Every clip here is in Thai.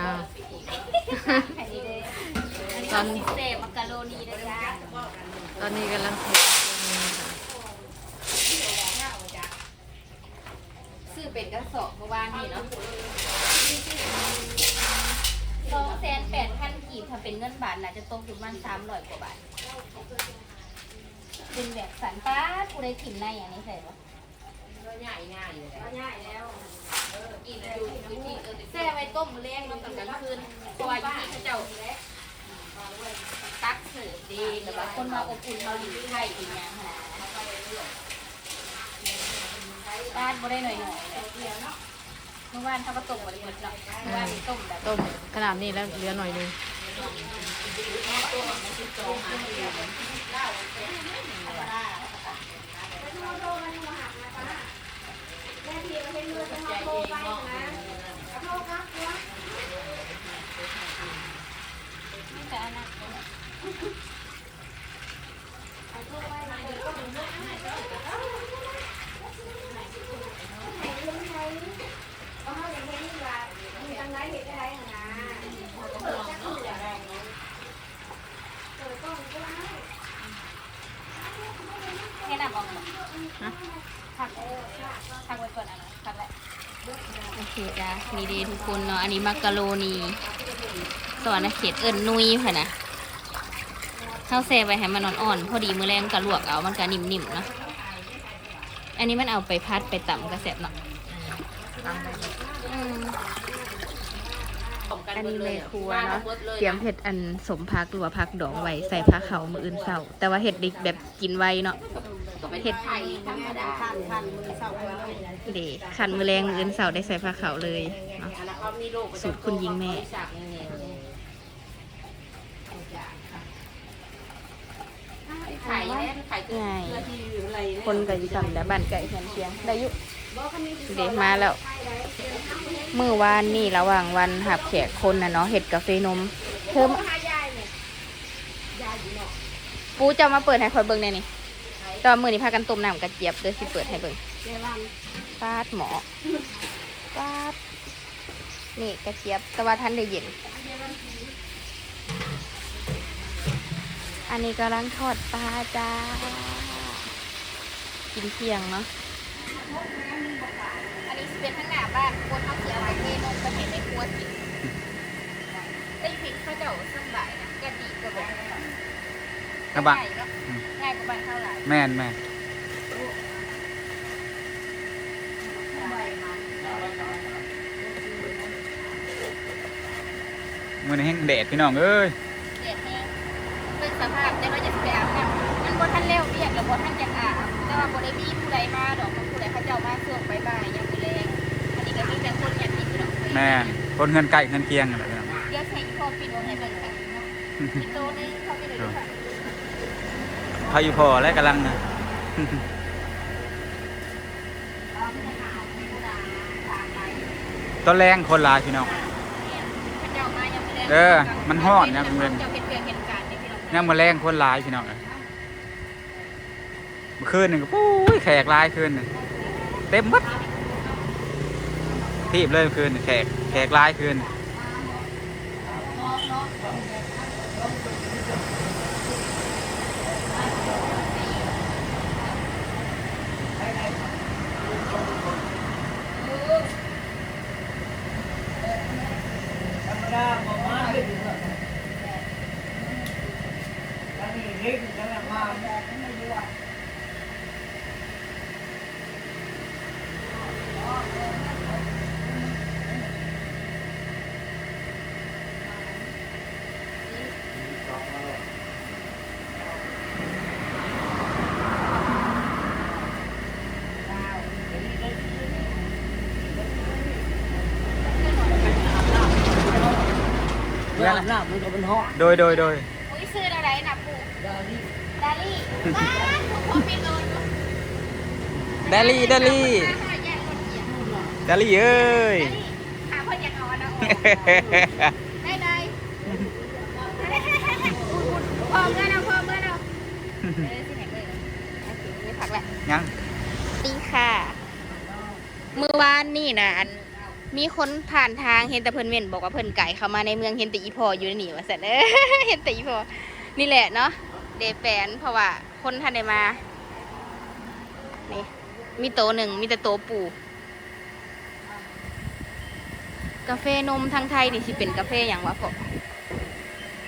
อ้าวอันนี้เลยอันนี้ตอนพิเศษมักกะโรนีนะจ๊ะตอนนี้กำลังเผ็ดนี่ค่ะซื้อเป็นกระสอบเมื่อวานนี่เนาะสองแสนแปดพันกีบถ้าเป็นเงินบาทน่าจะตกอยู่ประมันสามร้อยกว่าบาท เป็นแบบสันป้าดกูได้ถิ่นในอันนี้ใส่ปะ ง่ายง่ายอยู่แล้วง่ายแล้วกินอยู่อยู่ที่เออแซ่ไว้ต้มมื้อแรงนอนตอนกลางคืนเพราะว่าอยู่ที่เขาเจ้าตักเสิร์ฟดีแบบว่าคนมาอบอุ่นเราอยู่ที่ไทยอีกอย่างขนาดนั้นบ้านบ่ได้หน่อยๆเลยเมื่อวานเขาก็ต้มบริบทเนาะเมื่อวานมีต้มแบบต้มขนาดนี้แล้วเหลือหน่อยหนึงไม่ แต่อันนั้น แค่นำออกมา นะ พักพักไว้ก่อนอันนั้นพักไว้โอเคจ้ะมีดีทุกคนเนาะ อันนี้มักกะโรนีสวรรค์เขตเอิญนุยค่ะนะข้าวแซ่ไว้ให้มันอ่อนๆ พอดีมือแรงกะลวกเอา มันกะนิ่มๆเนาะ อันนี้มันเอาไปพัดไปต่ำกระแสบเนาะอืมอันนี้เลยครัวเนาะ เตรียมเห็ดอันสมพักหรือว่าพักดองไว้ใส่ผ้าเขาวมืออื่นเศร้าแต่ว่าเห็ดดิบแบบกินไวเนาะ เห็ดไข่ธรรมดาขันขันมือเสาเลยเดขันมือแรงมืออื่นเศร้าได้ใส่ผ้าเขาวเลยเนาะแล้วเขามีโรคสูตรคุณหญิงแม่จากเนี่ยไข่เนี่ยไข่คือเพื่อที่อะไรคนกับอยู่สั่นแต่บ้านไก่เพียงเพียงได้อยุเดมาแล้วเมื่อวานนี่ระหว่างวันหับแขกคนนะเนาะเห็ดกาแฟนมเพิ่มปูจะมาเปิดให้คอยเบิ่งแน่นี่ ตอนมือนี่พากันต้มน้ำกระเจี๊ยบเดี๋ยวสิเปิดให้เบิ่งปาดหมอปาดนี่กระเจี๊ยบ แต่ว่าท่านได้เย็น อันนี้กำลังทอดปลาจ้า กินเที่ยงเนาะ อันนี้เป็นข้างหน้าบ้านคนเขาเสียไว้เทนมประเห็นในครัวกินได้พริกข้าวเจ้าสบายนะกะดีกระบอกกระบะ ง่ายเนาะง่ายกว่าบ้านเท่าไหร่แม่นแม่นมือนี้แห้งแดดพี่น้องเอ้ยเด็ดแห้งเป็นสภาพแต่เราจะไปอาบน้ำมันบ่ทันเร็วเรียกกับ่ทันจะอาบแต่ว่าบ่ได้มีผู้ใดมาดอกผู้ใดเขาเจ้ามาช่วงบ่ายๆยังมือแรงอันนี้ก็มีแต่คนอยากกินเนาะแม่นคนเงินไก่เงินเคียงนั่นแหละพี่น้องเดี๋ยวใส่พอปิดวงให้เบิ่งค่ะปิดโตในเขาไปเลยด้วยค่ะ พายุพอและกำลังนะตอนแรงคนลายพี่น้องเออมันฮ้อนนะคุณเบิ่งเจ้าเฮ็ดเพียงเหตุการณ์นี่มาแรงคนลายพี่น้องเอ้ยเมื่อคืนหนึ่งก็ปุ้ยแขกลายคืนนึงเต็มหมดทีบเลยเมื่อคืนแขกแขกลายคืน เวลาหน้ามันก็เป็นห้องโดยโดยโดยอุ้ยซื้ออะไรนะปู่ดาลี่ดาลี่บ้านทุกคนมีโดนดาลี่ดาลี่แย่งคนเกียรดาลี่เอ้ยหาเพื่อนอยากเอาอันนะได้ได้พอเมื่อเราพอเมื่อเราเออสิไหนเลยไม่พักแหละยังดีค่ะ เมื่อวานนี่นะอัน มีคนผ่านทางเห็นแต่เพิ่นเม่นบอกว่าเพิ่นไก่เข้ามาในเมืองเห็นแต่อีพออยู่ในนี่ว่าซั่นเอ้ยเห็นแต่อีพอนี่แหละเนาะเดแปนเพราะว่าคนท่านได้มานี่มีโตะหนึ่งมีแต่โตะปู่กาแฟนมทางไทยนี่สิเป็นกาแฟอย่างวะพอ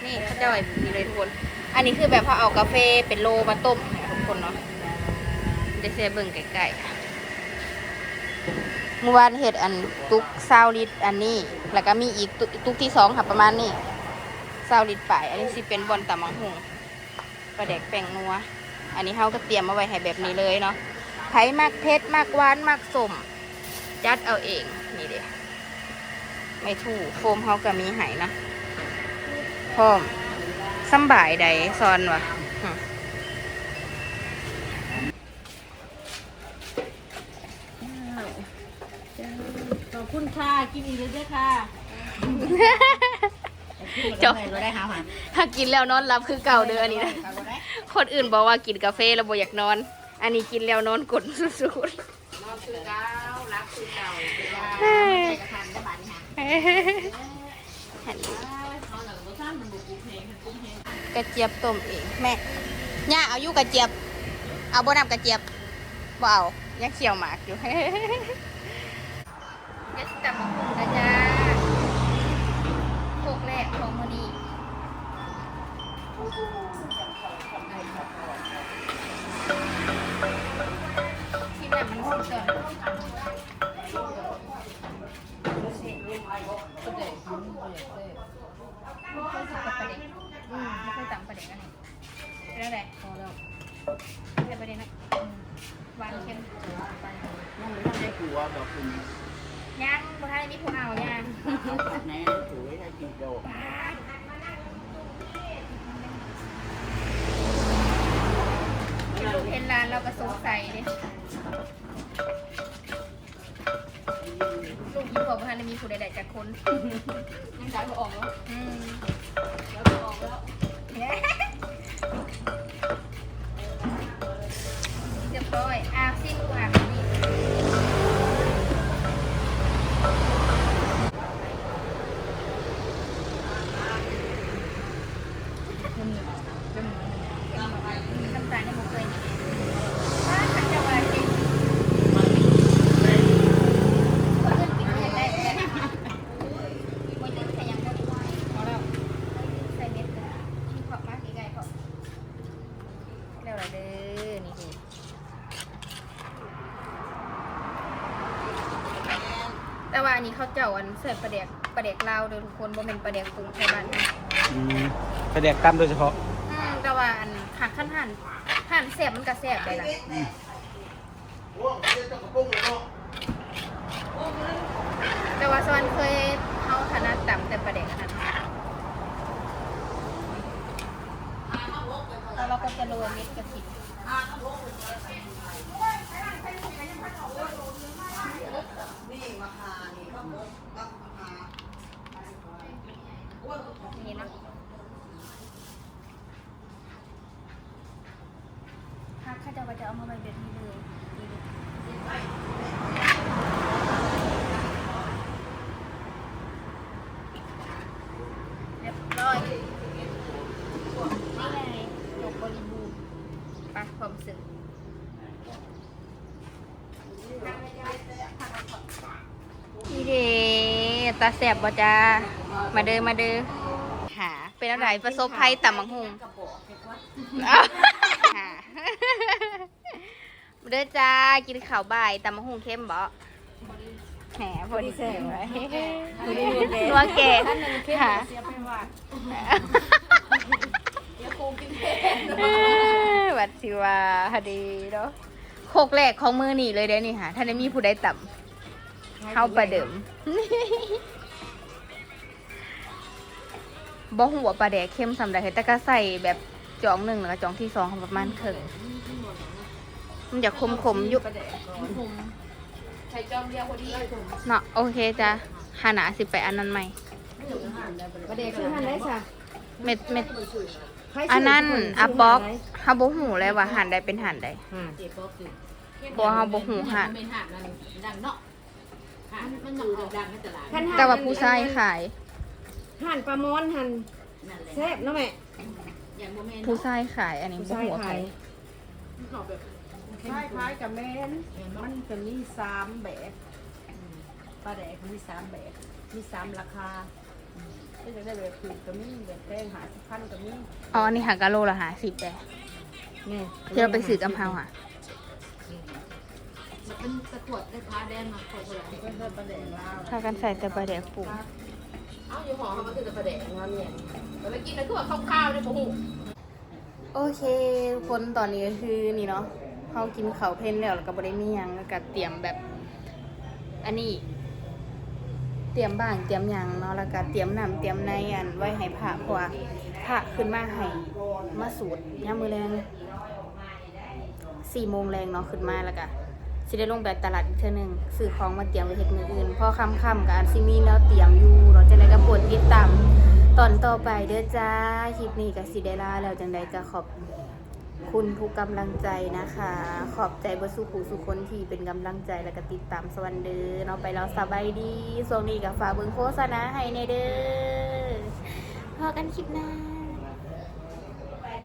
นี่เขาจะไว้แบบนี้เลยทุกคน อันนี้คือแบบเขาเอากาแฟเป็นโลมาต้มให้ทุกคนเนาะเดี๋ยวเซเบิ่งใกล้ๆ เมื่อวานเห็ดอันตุกซาวลิตอันนี้ แล้วก็มีอีกตุกที่สองค่ะประมาณนี้ซาวลิตป่าย อันนี้สิเป็นบอลตำมังหงปลาแดกแป้งนัว อันนี้เฮาก็เตรียมมาไว้ให้แบบนี้เลยเนาะไผมากเผ็ดมากหวานมากสมจัดเอาเองนี่เด้ไม่ถูกโฟมเฮาก็มีให้นะพร้อมสบายใดซอนวะหึ ขอบ คุณค่ะ กินอีกเลยด้วยค่ะจบเราได้หาหันถ้ากินแล้วนอนรับคือเก่าเด้ออันนี้นะคนอื่นบอกว่ากินกาแฟแล้วบ่อยากนอน อันนี้กินแล้วนอนกดสุดนอนคือเก่ารักคือเก่าคือว่าๆใส่กระทานกระบาดนี่ค่ะอันนี้เอาหนังรสชาติมันบุกบุกเพลงกุ้งเพลงกระเจี๊ยบต้มเองแม่ย่าเอาอยู่กระเจี๊ยบ เอาบ่นำกระเจี๊ยบบ่เอายังเคี่ยวหมากอยู่ เดี๋ยวสิตำบักหุ่งนะจ๊ะโคกแรกของมือนี้ชิมแบบมันสิก่อนไม่เคยสั่งประเด็กอืมไม่เคยสั่งประเด็กอันนี้เป็นอะไรพอแล้วแค่ประเด็นนะอืมหวานเค็ม นั่นไม่ต้องได้กลัวแบอกคุณ ย่างบุทายมีผู้เอาย่างแม่ถือให้กินโดลูกเห็นร้านเราก็สงสัยดิลูกยี่ห้อบุทายมีผู้ใดๆจากคน ยังจ่ายเขาออกแล้วอืม แล้วออกแล้ว นนี้เขาเจ้าอันใส่ปลาแดกปลาแดกลาวเด้อทุกคนบ่เป็นปลาแดกปรุงไทยบ้านอืมกระเดียกตั้มโดยเฉพาะอืมแต่ว่าอันหักขั้นหั่นหั่นแซ่บมันก็แซ่บได้ล่ะแต่ว่าสวรรค์เคยเฮาถนัดต่ำแต่ประเด็กอันนั้นแล้วเราก็จะโรยเม็ดกระถิ่นนี่นะหักข้า เจะก็จะเอามาไว้แบบนี้เลยนี่เลยเรียบร้อยนี่ไงจบบริบูรณ์ไปความสึกนี่เด้ตาแสบบ่จ้า มาเด้อมาเด้อหาเป็นอะไรประสบภัยต่ำบังหุงอ้าวหามา เด้อจ้ากินข้าวบ่ายต่ำบังหุงเข้มบ่แหมพอดีแซ่บไว้นัวแก่หาเสียไปว่าวัดสิว่าฮดีเนาะโคกแรกของมือนี่เลยเด้อนี่ค่ะท่านได้มีผู้ใดต่ำเข้าประเดิมบ่หัวาปลาแดกเข้มสำหรับเฮ็ดแต่ก็ใส่แบบจองหนึ่งแล้วก็จองที่สองประมาณครึ่ง มันจะคมขมๆอยุบใช้จอมเดียวพอดีเนาะโอเคจ้ะหาหนาสิไปอันนั้นใหม่ ประเด็กคือหันได้จ้ะเม็ดเม็ดอันนั้นอะบ็อกเฮาบ่หูเลยว่าหันใดเป็นหันใดเจ็บบอกสิบ่เฮาบ่หูหัน เป็นหันนั่นดังเนาะมันอยู่ดังๆในตลาดคันหแต่ว่าผู้ชายขาย หั่นปลาม้อนหั่นนั่นแหละแซ่บเนาะแม่อย่างโมเมนต์ผู้ชายขายอันนี้ผู้บ่ชายหัวขาไข่ย คล้ายๆกับแม่นมันจะมีสามแบบปลาแดกมีสามแบบ มีสามราคาก็จะได้แบบถูกก็มีแบบแพงหาสิบพันก็มีอ๋ออันนี้หากะโลละหาสิบแต่แม่ที่เราไปซื้อกำเพราอะมันเป็นตะขวดได้พาแดนมาขวดเท่าไหร่เพิ่นปลาแดกลาวพากันใส่แต่ปลาแดกปรุงเอาอยู่หอเขามาคือแต่ประเด็นว่าเนี่ยแต่เมื่อกี้นะคือว่าข้าวๆเนี่ยโมโหโอเคทุกคนตอนนี้ก็คือนี่เนาะ เขากินเขาเพลนแล้วแล้วก็บริมียังแล้วก็เตรียมแบบ อันนี้ เตรียมบ้างเตรียมยังเนาะแล้วก็เตรียมน้ำเตรียมในอันไว้ให้พระเพราะว่าพระขึ้นมาให้มาสูตรยามมือแรงสี่โมงแรงเนาะขึ้นมาแล้วก็สิได้ลงไปตลาดอีกเทื่อหนึงซื้อของมาเตรียมไว้เฮ็ดมืออื่นพอค่ำๆกับอันซิมีแล้วเตรียมอยู่เราจะได้กระปวดติดตามตอนต่อไปเด้อจ้าคลิปนี้กับสิเดล่าแล้วจังใดก็ขอบ คุณทุกกำลังใจนะคะ ขอบใจบสุขูสุคนที่เป็นกำลังใจและก็ติดตามสวันเดอเนาะไปแล้วสบายดีส่งนี้กับฝาเบิงโฆษณาให้ในเด้อพอกันคลิปหน้า